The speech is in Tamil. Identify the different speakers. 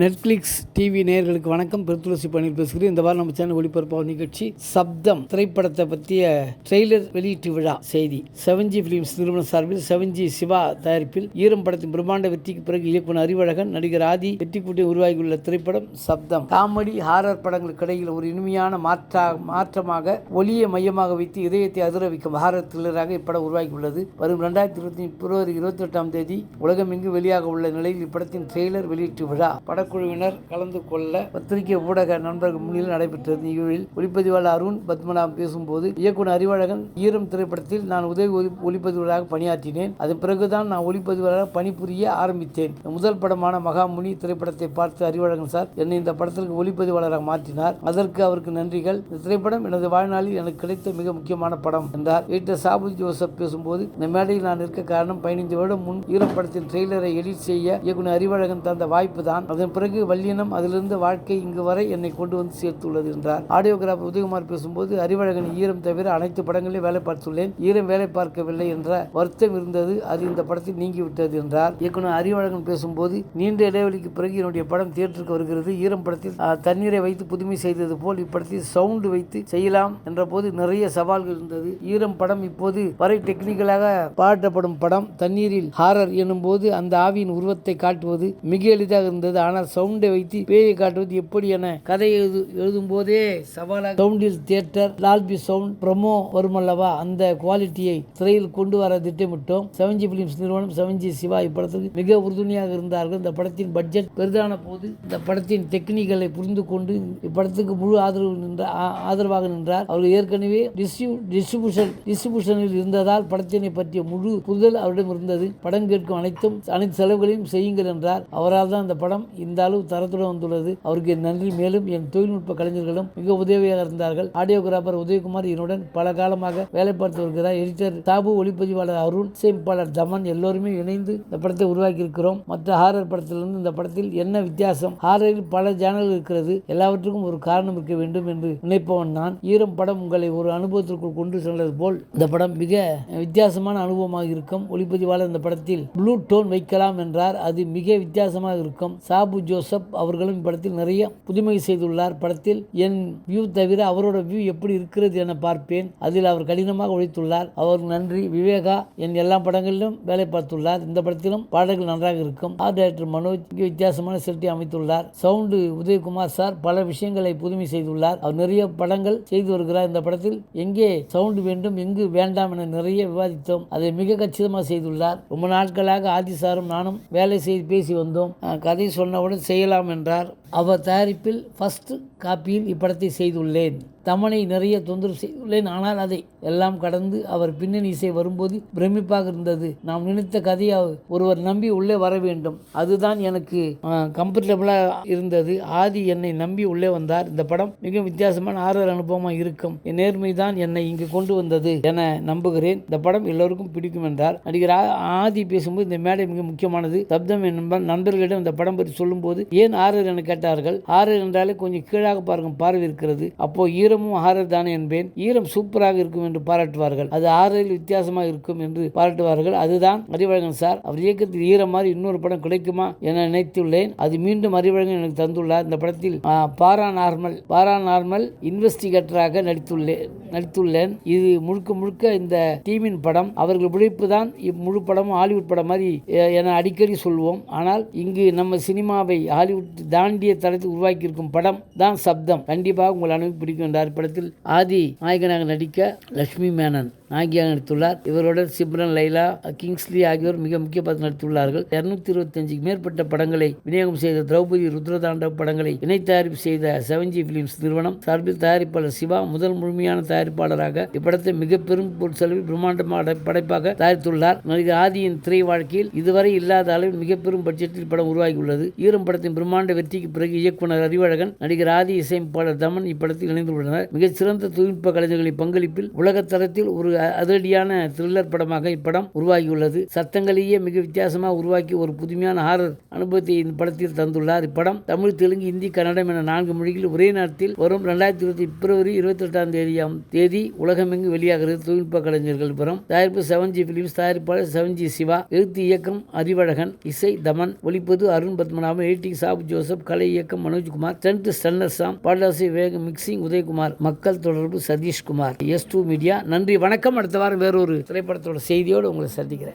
Speaker 1: நெட்ஃப்ளிக்ஸ் டிவி நேயர்களுக்கு வணக்கம். பெருத்துளசி பணியில் பேசுகிறேன். இந்த வாரம் நம்ம சேனல் ஒளிபரப்பாக நிகழ்ச்சி சப்தம் திரைப்படத்தை பற்றிய ட்ரெய்லர் வெளியீட்டு விழா செய்தி. செவன்ஜி ஃபிலிம்ஸ் நிறுவனம் சார்பில் செவன்ஜி சிவா தயாரிப்பில் ஈரம் படத்தின் பிரம்மாண்ட வெற்றிக்கு பிறகு இயக்குனர் அறிவழகன் நடிகர் ஆதி வெற்றி கூட்டி உருவாகியுள்ள திரைப்படம் சப்தம். காமெடி ஹாரர் படங்களுக்கு இடையில் ஒரு இனிமையான மாற்றா மாற்றமாக ஒளியை மையமாக வைத்து இதயத்தை அதிர வைக்கும் ஹாரர் த்ரில்லராக இப்படம் உருவாகியுள்ளது. வரும் ரெண்டாயிரத்தி இருபத்தி பிப்ரவரி இருபத்தி எட்டாம் தேதி உலகமெங்கு வெளியாக உள்ள நிலையில் இப்படத்தின் ட்ரெய்லர் வெளியீட்டு விழா. குழுவினர் கலந்து கொள்ள பத்திரிகை ஊடக நண்பர்கள் முன்னிலையில் நடைபெற்றது நிகழ்வில் ஒளிப்பதிவாளர் அருண் பத்மநாபம் பேசும்போது இயக்குனர் அறிவழகன் ஈரம் திரைப்படத்தில் நான் உதவி ஒளிப்பதிவாளராக பணியாற்றினேன். அதன் பிறகுதான் நான் ஒளிப்பதிவாளராக பணிபுரிய ஆரம்பித்தேன். முதல் படமான மகாமுனி திரைப்படத்தை பார்த்து அறிவழகன் சார் என்னை இந்த படத்திற்கு ஒளிப்பதிவாளராக மாற்றினார். அதற்கு அவருக்கு நன்றிகள். இந்த திரைப்படம் எனது வாழ்நாளில் எனக்கு கிடைத்த மிக முக்கியமான படம் என்றார். எடிட்டர் சாபு ஜோசப் பேசும்போது இந்த மேடையில் நான் இருக்க காரணம் பதினைந்து வருடம் முன் ஈரம் படத்தின் ட்ரெய்லரை எடிட் செய்ய இயக்குனர் அறிவழகன் தந்த வாய்ப்பு தான். அதன் பிறகு வல்லினம் அதிலிருந்து வாழ்க்கை இங்கு வரை என்னை கொண்டு வந்து சேர்த்துள்ளது என்றார். ஆடியோகிராஃபர் உதயகுமார் பேசும்போது அறிவழகன் ஈரம் தவிர அனைத்து படங்களிலும் வேலை பார்த்துள்ளேன். ஈரம் வேலை பார்க்கவில்லை என்ற வருத்தம் இருந்தது. அது இந்த படத்தில் நீங்கிவிட்டது என்றார். இயக்குனர் அறிவழகன் பேசும்போது நீண்ட இடைவெளிக்கு பிறகு என்னுடைய படம் தியேட்டருக்கு வருகிறது. ஈரம் படத்தில் தண்ணீரை வைத்து புதுமை செய்தது போல் இப்படத்தில் சவுண்டு வைத்து செய்யலாம் என்ற போது நிறைய சவால்கள் இருந்தது. ஈரம் படம் இப்போது வரை டெக்னிக்கலாக பாராட்டப்படும் படம். தண்ணீரில் ஹாரர் எனும் போது அந்த ஆவியின் உருவத்தை காட்டுவது மிக எளிதாக இருந்தது. ஆனால் சவுண்டை வைத்து பேயை காட்டுவது எப்படி என கதை எழுது எழுதும் போதே சவாலாக சவுண்டில் தியேட்டர் லால்பி சவுண்ட் ப்ரமோ வருமல்லவா? அந்த குவாலிட்டியை திரையில் கொண்டு வர திட்டமிட்டோம். செவன்ஜி பிலிம்ஸ் நிறுவனம் செவன்ஜி சிவா இப்படத்துக்கு மிக உறுதுணையாக இருந்தார்கள். இந்த படத்தின் பட்ஜெட் பெரிதான போது இந்த படத்தின் டெக்னிக்கலை புரிந்து கொண்டு இப்படத்துக்கு முழு ஆதரவு நின்ற ஆதரவாக நின்றார். அவர்கள் ஏற்கனவே டிஸ்ட்ரிபியூஷன் டிஸ்ட்ரிபியூஷனில் இருந்ததால் படத்தினை பற்றிய முழு புரிதல் அவரிடம் இருந்தது. படம் கேட்கும் அனைத்தும் அனைத்து செலவுகளையும் செய்யுங்கள் என்றார். அவரால் தான் இந்த படம் இந்த அளவு தரத்துடன் வந்துள்ளது. அவருக்கு என் நன்றி. மேலும் என் தொழில்நுட்ப கலைஞர்களும் மிக உதவியாக இருந்தார்கள். ஆடியோகிராபர் உதயகுமார் என்னுடன் பல காலமாக வேலை பார்த்து வருகிறார். எடிட்டர் தாபு ஒளிப்பதிவாளர் அருண் இசையமைப்பாளர் தமன் எல்லோருமே இணைந்து இந்த படத்தை உருவாக்கி இருக்கிறோம் மற்ற ஹாரர் படத்திலிருந்து இந்த படத்தில் என்ன வித்தியாசம்? ஹாரரில் பல ஜேனல் இருக்கிறது. எல்லாவற்றுக்கும் ஒரு காரணம் இருக்க வேண்டும் என்று நினைப்பவன் நான். ஈரம் படம் உங்களை ஒரு அனுபவத்திற்குள் கொண்டு சென்றது போல் இந்த படம் மிக வித்தியாசமான அனுபவமாக இருக்கும். ஒளிப்பதிவாளர் இந்த படத்தில் ப்ளூ டோன் வைக்கலாம் என்றார். அது மிக வித்தியாசமாக இருக்கும். சாபு ஜோசப் அவர்களும் இப்படத்தில் நிறைய புதுமை செய்துள்ளார். படத்தில் என் வியூ தவிர அவரோட வியூ எப்படி இருக்கிறது என பார்ப்பேன். அதில் அவர் கடினமாக உழைத்துள்ளார். அவருக்கு நன்றி. விவேகா என் எல்லா படங்களிலும் வேலை பார்த்துள்ளார். இந்த படத்திலும் பாடல்கள் நன்றாக இருக்கும். ஆர்ட் டைரக்டர் மனோஜ் வித்தியாசமான செட்டி அமைத்துள்ளார். சவுண்டு உதயகுமார் சார் பல விஷயங்களை புதுமை செய்துள்ளார். அவர் நிறைய படங்கள் செய்து வருகிறார். இந்த படத்தில் எங்கே சவுண்டு வேண்டும் எங்கு வேண்டாம் என நிறைய விவாதித்தோம். அதை மிக கச்சிதமாக செய்துள்ளார். ரொம்ப நாட்களாக ஆதி சாரும் நானும் வேலை செய்து பேசி வந்தோம். கதை சொன்னவுடன் செய்யலாம் என்றார். அவர் தயாரிப்பில் ஃபஸ்ட் காப்பியில் இப்படத்தை செய்துள்ளேன். தமனை நிறைய தொந்தரவு செய்துள்ளேன். ஆனால் அதை எல்லாம் கடந்து அவர் பின்னணி இசை வரும்போது பிரமிப்பாக இருந்தது. நாம் நினைத்த கதையை ஒருவர் நம்பி உள்ளே வர வேண்டும். அதுதான் எனக்கு கம்ஃபர்டபுளாக இருந்தது. ஆதி என்னை நம்பி உள்ளே வந்தார். இந்த படம் மிக வித்தியாசமான ஆறுதல் அனுபவமாக இருக்கும். என் நேர்மை தான் என்னை இங்கு கொண்டு வந்தது என நம்புகிறேன். இந்த படம் எல்லோருக்கும் பிடிக்கும் என்றார். நடிகர் ஆ- ஆதி பேசும்போது இந்த மேடை மிக முக்கியமானது. சப்தம் என்பால் நண்பர்களிடம் இந்த படம் பற்றி சொல்லும்போது ஏன் ஆரர் என கேட்டார்கள்? ஆரர் என்றாலே கொஞ்சம் கீழாக பார்க்கும் பார்வை இருக்கிறது அப்போ ஈரமும் ஆரர் தானே என்பேன். ஈரம் சூப்பராக இருக்கும் என்று பாராட்டுவார்கள். அது ஆரரில் வித்தியாசமாக இருக்கும் என்று பாராட்டுவார்கள். அதுதான் அறிவழகன் சார். அவர் இயக்கத்தில் ஈரம் மாதிரி இன்னொரு படம் கிடைக்குமா என நினைத்துள்ளேன். அது மீண்டும் அறிவழகன் எனக்கு தந்துள்ளார். இந்த படத்தில் பாரா நார்மல் பாரா நார்மல் இன்வெஸ்டிகேட்டராக நடித்துள்ளேன் நடித்துள்ளேன். இது முழுக்க முழுக்க இந்த டீமின் படம். அவர்கள் உழைப்பு தான் இம்முழு படமும் ஹாலிவுட் படம் மாதிரி என அடிக்கடி சொல்வோம். ஆனால் இங்கு நம்ம சினிமாவை ஹாலிவுட் தாண்டிய தளத்தில் உருவாக்கியிருக்கும் படம் தான் சப்தம். கண்டிப்பாக உங்கள் அனுப்பி பிடிக்கும் என்றார் படத்தில் ஆதி நாயகனாக நடிக்க லட்சுமி மேனன். நாயகியாக நடித்துள்ளார். இவருடன் சிம்ரன் லைலா கிங்ஸ்லி ஆகியோர் மிக முக்கிய பதவி நடித்துள்ளார்கள். இருநூத்தி இருபத்தஞ்சுக்கு மேற்பட்ட படங்களை விநியோகம் செய்த திரௌபதி ருத்ரதாண்டவ படங்களை இணை தயாரிப்பு செய்த செவன்ஜி பிலிம்ஸ் நிறுவனம் சார்பில் தயாரிப்பாளர் சிவா முதல் முழுமையான தயாரிப்பாளராக இப்படத்தை மிக பெரும் பொருட்செலவில் பிரம்மாண்டமான படைப்பாக தயாரித்துள்ளார். நடிகர் ஆதியின் திரை வாழ்க்கையில் இதுவரை இல்லாத அளவில் மிக பெரும் பட்ஜெட்டில் படம் உருவாகியுள்ளது. ஈரம் படத்தின் பிரம்மாண்ட வெற்றிக்கு பிறகு இயக்குனர் அறிவழகன் நடிகர் ஆதி இசையமைப்பாளர் தமன் இப்படத்தில் இணைந்துள்ளனர். மிகச்சிறந்த தொழில்நுட்ப கலைஞர்களின் பங்களிப்பில் உலகத்தரத்தில் ஒரு அதிரடியான த்ரில்லர் படமாக இப்படம் உருவாகியுள்ளது. சத்தங்களையே மிக வித்தியாசமாக உருவாக்கி ஒரு புதுமையான ஹாரர் அனுபவத்தை இந்த படத்தில் தந்துள்ளார். இப்படம் தமிழ் தெலுங்கு இந்தி கன்னடம் என நான்கு மொழிகளில் ஒரே நேரத்தில் வரும் ரெண்டாயிரத்தி இருபத்தி பிப்ரவரி இருபத்தி எட்டாம் தேதியாம் தேதி உலகமெங்கு வெளியாகிறது தொழில்நுட்ப கலைஞர்கள் புறம் தயாரிப்பு செவன் ஜி பிலிம்ஸ் தயாரிப்பாளர் செவன் ஜி சிவா எழுத்து இயக்கம் அறிவழகன் இசை தமன் ஒளிப்பது அருண் பத்மநாபன் எடிட்டிங் சாபு ஜோசப் கலை இயக்கம் மனோஜ்குமார் ஸ்டண்ட் ஸ்டன்னர்சாம் பாடலாசி வேக மிக்சிங் உதயகுமார் மக்கள் தொடர்பு சதீஷ்குமார் எஸ் டூ மீடியா நன்றி வணக்கம். அடுத்த வாரம் வேறொரு திரைப்படத்தோட செய்தியோடு உங்களை சந்திக்கிறேன்.